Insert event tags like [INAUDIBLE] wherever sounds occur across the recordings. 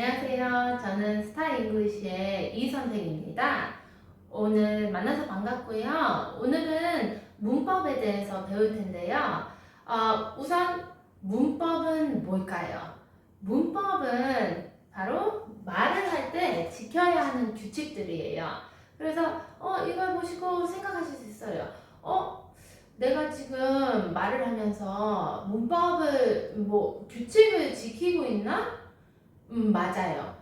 안녕하세요. 저는 스타 잉글리시의 이 선생입니다. 오늘 만나서 반갑고요. 오늘은 문법에 대해서 배울 텐데요. 어, 우선 문법은 뭘까요? 문법은 바로 말을 할 때 지켜야 하는 규칙들이에요. 그래서 어, 이걸 보시고 생각하실 수 있어요. 어, 내가 지금 말을 하면서 문법을 뭐 규칙을 지키고 있나? 음, 맞아요.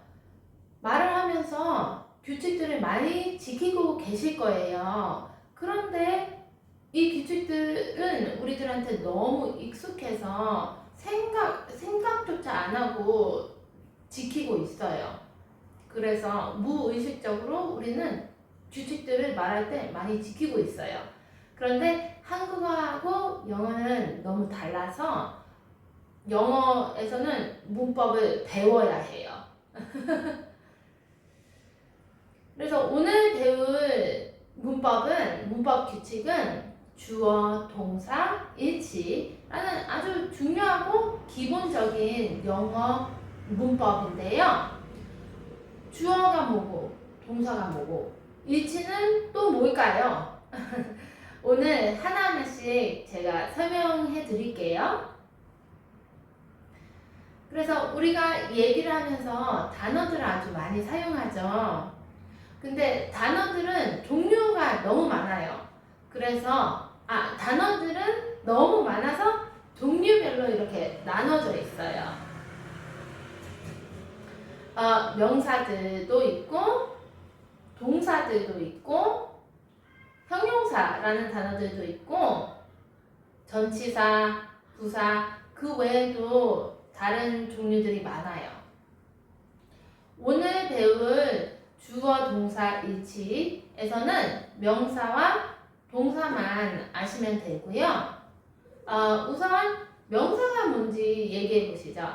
말을 하면서 규칙들을 많이 지키고 계실 거예요. 그런데 이 규칙들은 우리들한테 너무 익숙해서 생각, 생각조차 안 하고 지키고 있어요. 그래서 무의식적으로 우리는 규칙들을 말할 때 많이 지키고 있어요. 그런데 한국어하고 영어는 너무 달라서 영어에서는 문법을 배워야 해요. [LAUGHS] 그래서 오늘 배울 문법은 문법 규칙은 주어, 동사, 일치라는 아주 중요하고 기본적인 영어 문법인데요. 주어가 뭐고 동사가 뭐고 일치는 또 뭘까요? [LAUGHS] 오늘 하나하나씩 제가 설명해 드릴게요. 그래서 우리가 얘기를 하면서 단어들을 아주 많이 사용하죠. 근데 단어들은 종류가 너무 많아요. 그래서 아 단어들은 너무 많아서 종류별로 이렇게 나눠져 있어요. 어, 명사들도 있고 동사들도 있고 형용사라는 단어들도 있고 전치사, 부사 그 외에도 다른 종류들이 많아요. 오늘 배울 주어 동사 일치에서는 명사와 동사만 아시면 되고요. 어, 우선 명사가 뭔지 얘기해 보시죠.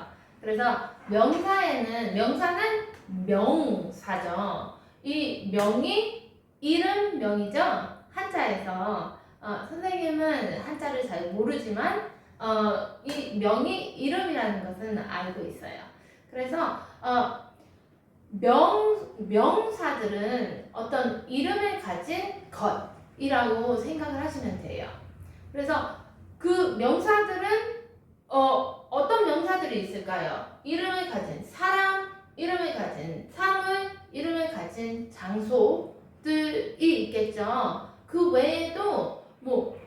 그래서 명사에는 명사는 명사죠. 이 명이 이름 명이죠. 한자에서 어, 선생님은 한자를 잘 모르지만 어, 이 명이 이름이라는 것은 알고 있어요. 그래서 어, 명 명사들은 어떤 이름을 가진 것이라고 생각을 하시면 돼요. 그래서 그 명사들은 어, 어떤 명사들이 있을까요? 이름을 가진 사람, 이름을 가진 사물, 이름을 가진 장소들이 있겠죠. 그 외에도 뭐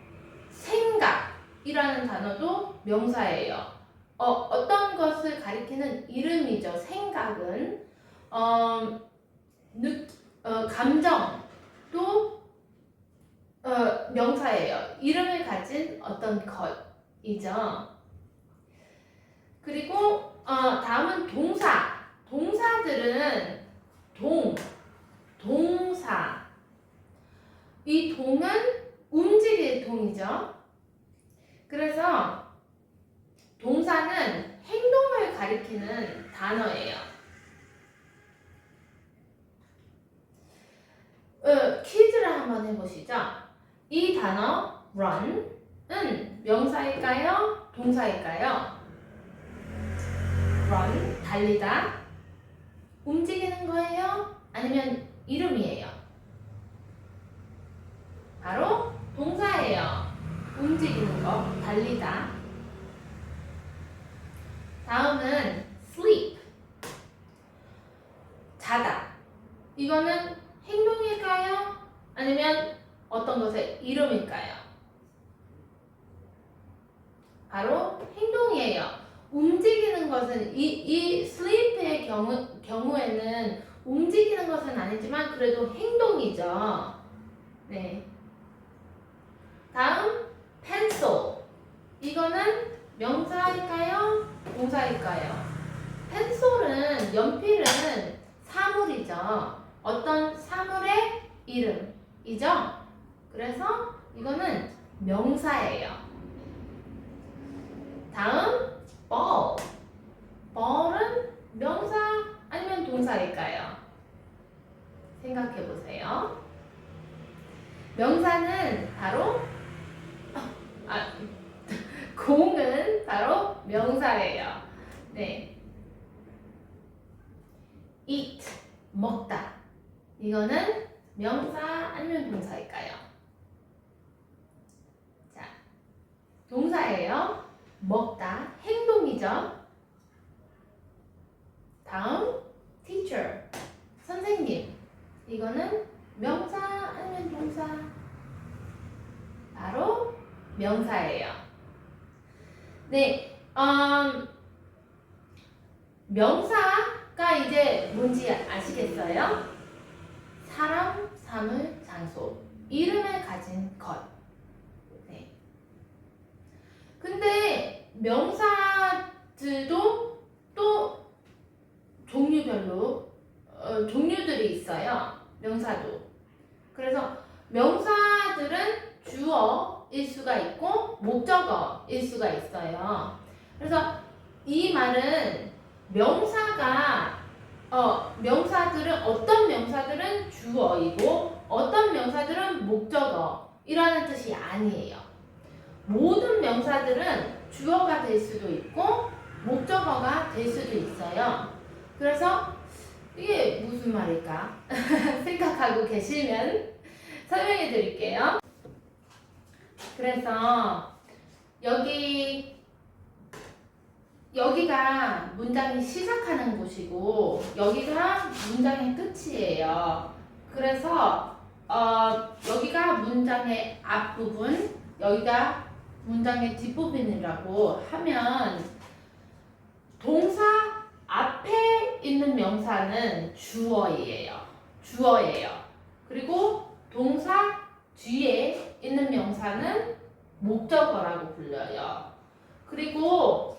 생각 이라는 단어도 명사예요. 어, 어떤 것을 가리키는 이름이죠. 생각은 어, 느, 어, 감정도 어, 명사예요. 이름을 가진 어떤 것이죠. 그리고 어, 다음은 동사. 동사들은 동, 동사. 이 동은 움직일 동이죠. 그래서 동사는 행동을 가리키는 단어예요. 어, 퀴즈를 한번 해보시죠. 이 단어 run은 명사일까요? 동사일까요? run 달리다 움직이는 거예요? 아니면 이름이에요? 바로 동사예요. 움직이는 거, 달리다. 다음은 sleep. 자다. 이거는 행동일까요? 아니면 어떤 것의 이름일까요? 바로 행동이에요. 움직이는 것은 이, 이 sleep의 경우, 경우에는 움직이는 것은 아니지만 그래도 행동이죠. 네. 다음 pencil. 이거는 명사일까요? 동사일까요? 펜솔은 연필은 사물이죠. 어떤 사물의 이름이죠. 그래서 이거는 명사예요. 다음 ball. ball은 명사 아니면 동사일까요? 생각해 보세요. 명사는 바로 아, 공은 바로 명사예요. 네. eat 먹다. 이거는 명사 아니면 동사일까요? 자, 동사예요. 먹다 행동이죠. 다음 teacher 선생님. 이거는 명사 아니면 동사? 바로 명사예요. 네, 음, 명사가 이제 뭔지 아시겠어요? 사람, 사물, 장소, 이름을 가진 것. 네. 근데 명사들도 또 종류별로 어, 종류들이 있어요. 명사도. 그래서 명사들은 주어 일 수가 있고 목적어 일 수가 있어요. 그래서 이 말은 명사가 어, 명사들은 어떤 명사들은 주어이고 어떤 명사들은 목적어이라는 뜻이 아니에요. 모든 명사들은 주어가 될 수도 있고 목적어가 될 수도 있어요. 그래서 이게 무슨 말일까 [LAUGHS] 생각하고 계시면 설명해 드릴게요. 그래서 여기 여기가 문장이 시작하는 곳이고 여기가 문장의 끝이에요. 그래서 어, 여기가 문장의 앞부분, 여기가 문장의 뒷부분이라고 하면 동사 앞에 있는 명사는 주어예요. 주어예요. 그리고 동사 뒤에 있는 명사는 목적어라고 불려요. 그리고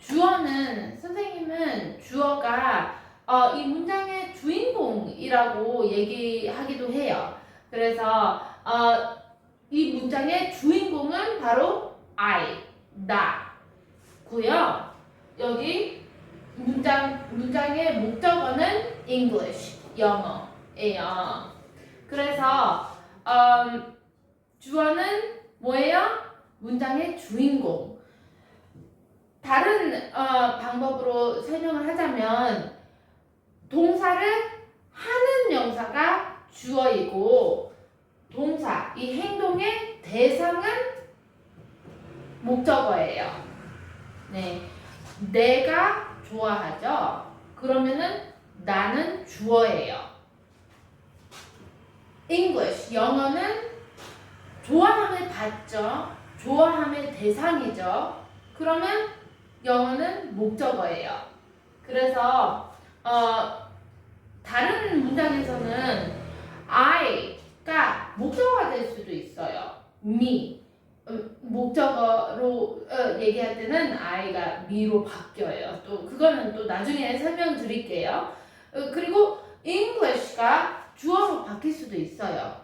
주어는 선생님은 주어가 어, 이 문장의 주인공이라고 얘기하기도 해요. 그래서 어, 이 문장의 주인공은 바로 I, 나고요. 여기 문장 문장의 목적어는 English, 영어예요. 그래서 음, 주어는 뭐예요? 문장의 주인공. 다른 어, 방법으로 설명을 하자면 동사를 하는 명사가 주어이고 동사 이 행동의 대상은 목적어예요. 네, 내가 좋아하죠. 그러면은 나는 주어예요. English 영어는 좋아함을 받죠. 좋아함의 대상이죠. 그러면 영어는 목적어예요. 그래서 어, 다른 문장에서는 I가 목적어가 될 수도 있어요. me 음, 목적어로 어, 얘기할 때는 I가 me로 바뀌어요. 또 그거는 또 나중에 설명 드릴게요. 어, 그리고 English가 주어로 바뀔 수도 있어요.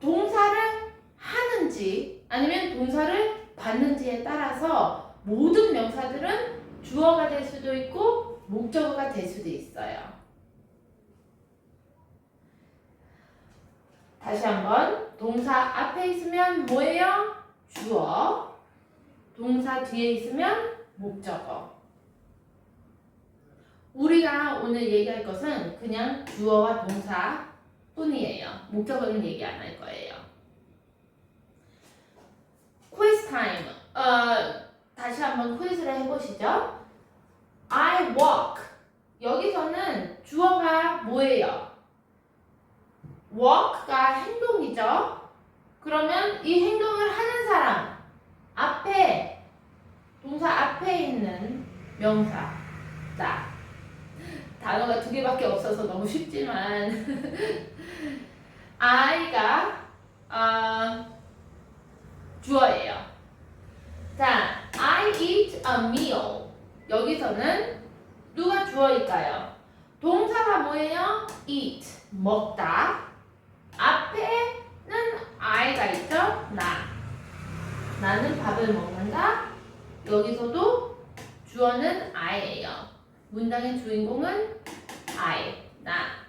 동사를 하는지 아니면 동사를 받는지에 따라서 모든 명사들은 주어가 될 수도 있고 목적어가 될 수도 있어요. 다시 한번 동사 앞에 있으면 뭐예요? 주어. 동사 뒤에 있으면 목적어. 우리가 오늘 얘기할 것은 그냥 주어와 동사 뿐이에요. 목적어는 얘기 안 할 거예요. quiz time. 어, 다시 한번 퀴즈를 해보시죠. I walk. 여기서는 주어가 뭐예요? walk가 행동이죠. 그러면 이 행동을 하는 사람 앞에 동사 앞에 있는 명사 나 단어가 두 개밖에 없어서 너무 쉽지만 [LAUGHS] I가 어, 주어예요. 자, I eat a meal. 여기서는 누가 주어일까요? 동사가 뭐예요? eat 먹다. 앞에는 I가 있죠? 나. 나는 밥을 먹는다. 여기서도 주어는 I예요. 문장의 주인공은 I, 나.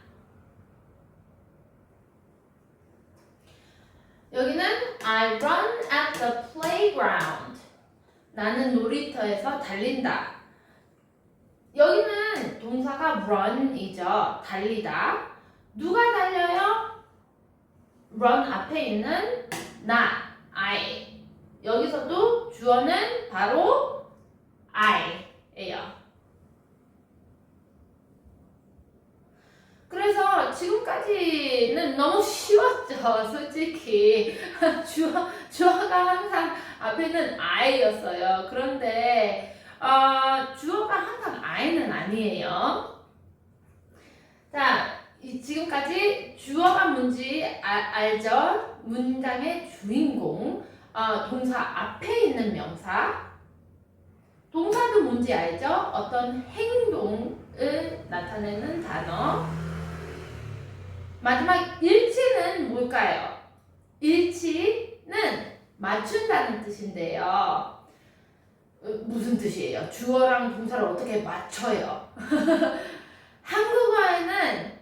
여기는 I run at the playground. 나는 놀이터에서 달린다. 여기는 동사가 run이죠. 달리다. 누가 달려요? run 앞에 있는 나, I. 여기서도 주어는 바로 I예요. 그래서 지금까지는 너무 쉬웠죠, 솔직히. [LAUGHS] 주어, 주어가 항상 앞에는 I였어요. 그런데, 어, 주어가 항상 I는 아니에요. 자, 이- 지금까지 주어가 뭔지 아- 알죠? 문장의 주인공, 어, 동사 앞에 있는 명사. 동사도 뭔지 알죠? 어떤 행동을 나타내는 단어. 마지막 일치는 뭘까요? 일치는 맞춘다는 뜻인데요. 어, 무슨 뜻이에요? 주어랑 동사를 어떻게 맞춰요? [LAUGHS] 한국어에는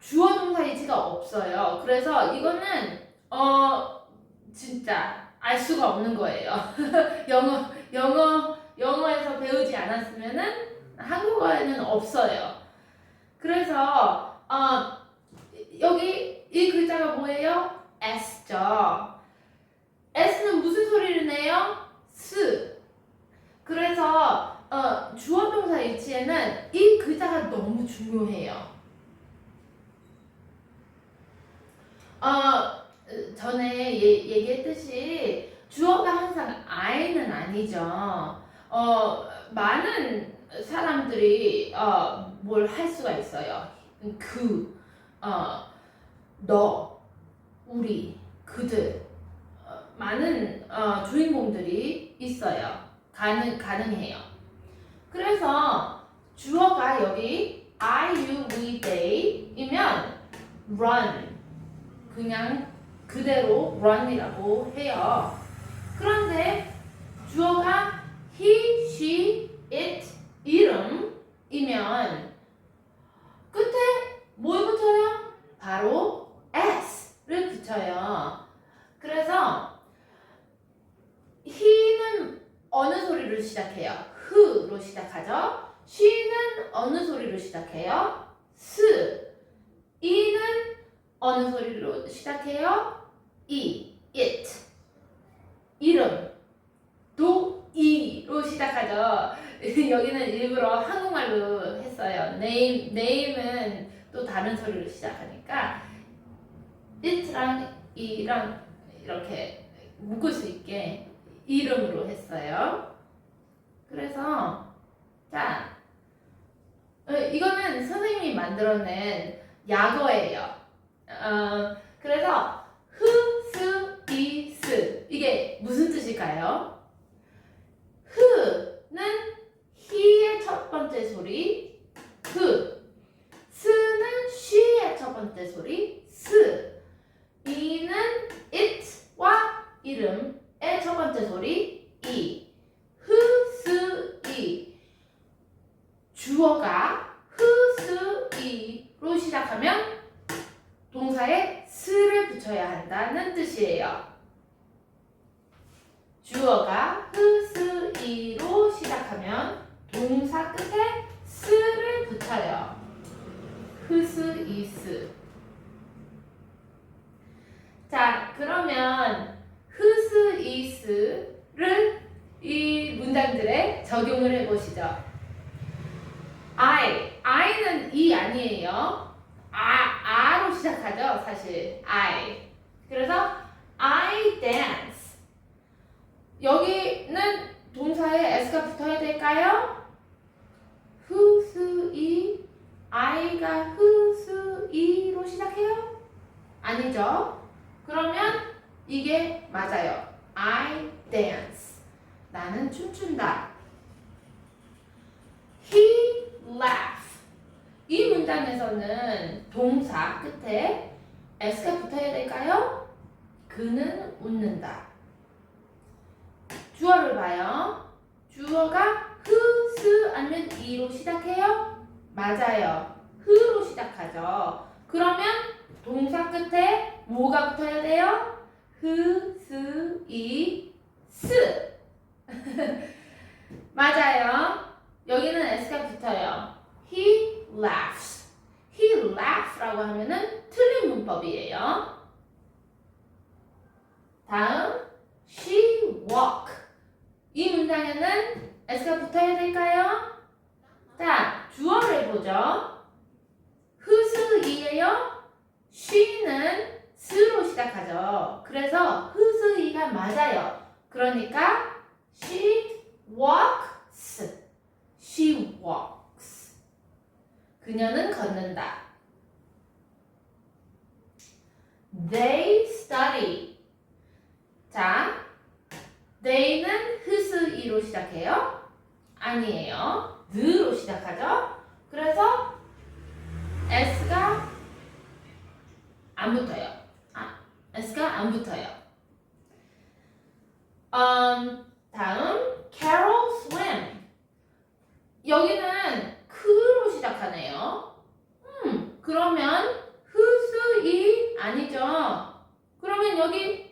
주어 동사 일치가 없어요. 그래서 이거는 어 진짜 알 수가 없는 거예요. [LAUGHS] 영어 영어 영어에서 배우지 않았으면은 한국어에는 없어요. 그래서 어 여기 이 글자가 뭐예요? S죠. S는 무슨 소리를 내요? 스. 그래서 어, 주어 동사 일치에는 이 글자가 너무 중요해요. 어, 전에 예, 얘기했듯이 주어가 항상 I는 아니죠. 어, 많은 사람들이 어, 뭘 할 수가 있어요. 그, 어, 너, 우리, 그들 어, 많은 어, 주인공들이 있어요. 가능 가능해요. 그래서 주어가 여기 I, you, we, they이면 run 그냥 그대로 run이라고 해요. 그런데 주어가 he, she, it 이름이면 끝에 뭘 붙여요? 바로 s를 붙여요. 그래서 he는 어느 소리로 시작해요? 흐로 시작하죠. she는 어느 소리로 시작해요? 스. 이는 어느 소리로 시작해요? 이, it. 이름. 도, 이로 시작하죠. 한국말로 했어요. name, name은 또 다른 소리로 시작하니까 it랑 이랑 이렇게 묶을 수 있게 이름으로 했어요. 그래서 자 어, 이거는 선생님이 만들어낸 약어예요. 어, 그래서 흐, 스, 이, 스 이게 무슨 뜻일까요? 흐는 히의 첫 번째 소리 흐 스는 쉬의 첫 번째 소리 스 이는 it와 이름의 첫 번째 소리 이 흐, 스, 이 주어가 흐, 스, 이로 시작하면 동사에 스를 붙여야 한다는 뜻이에요. 주어가 흐, 스, 이로 시작하면 동사 끝에 스를 붙여요. 흐, 스, 이, 스. 자, 그러면 흐, 스, 이, 스를 이 문장들에 적용을 해보시죠. I, I는 이 아니에요. 아, 아로 시작하죠, 사실. I. 그래서 I dance. 여기는 동사에 s가 붙어야 될까요? who, 스, 이. I가 who, 스, 이로 시작해요? 아니죠. 그러면 이게 맞아요. I dance. 나는 춤춘다. He laugh. 이 문장에서는 동사 끝에 s가 붙어야 될까요? 그는 웃는다. 주어를 봐요. 주어가 흐, 스 아니면 이로 시작해요? 맞아요. 흐로 시작하죠. 그러면 동사 끝에 뭐가 붙어야 돼요? 흐, 스, 이, 스. [LAUGHS] 맞아요. 여기는 s가 붙어요. He laughs. He laughs라고 하면은 틀린 문법이에요. 다음 she walk. 이 문장에는 s가 붙어야 될까요? 자, 주어를 보죠. 흐스이에요. she는 스로 시작하죠. 그래서 흐스이가 맞아요. 그러니까 she walks. She walks. 그녀는 걷는다. They study. 자, they는 흐스이로 시작해요? 아니에요. 느로 시작하죠? 그래서 s가 안 붙어요. 아, s가 안 붙어요. 음, 다음 Carol swim. 여기는 크로 시작하네요. 음, 그러면 흐스이 아니죠. 그러면 여기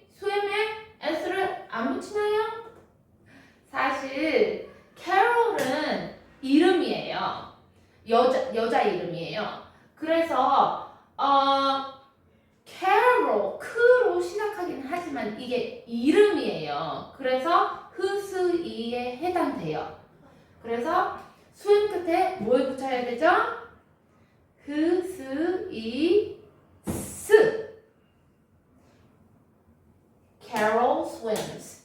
Carol swims.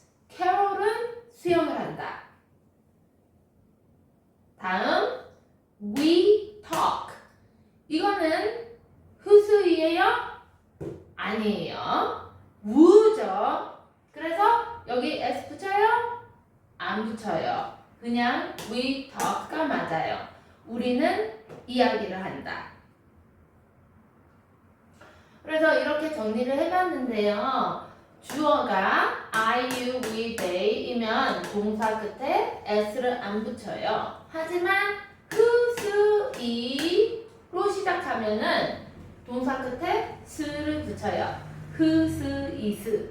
동사 끝에 s를 안 붙여요. 하지만 who, 이로 시작하면은 동사 끝에 스를 붙여요. whose, is.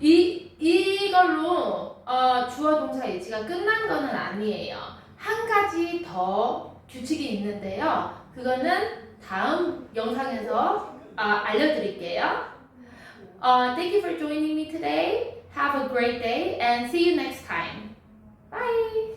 이 이걸로 어, 주어 동사 일치가 끝난 거는 아니에요. 한 가지 더 규칙이 있는데요. 그거는 다음 영상에서 아, 알려드릴게요. Uh, thank you for joining me today. Have a great day and see you next time. Bye.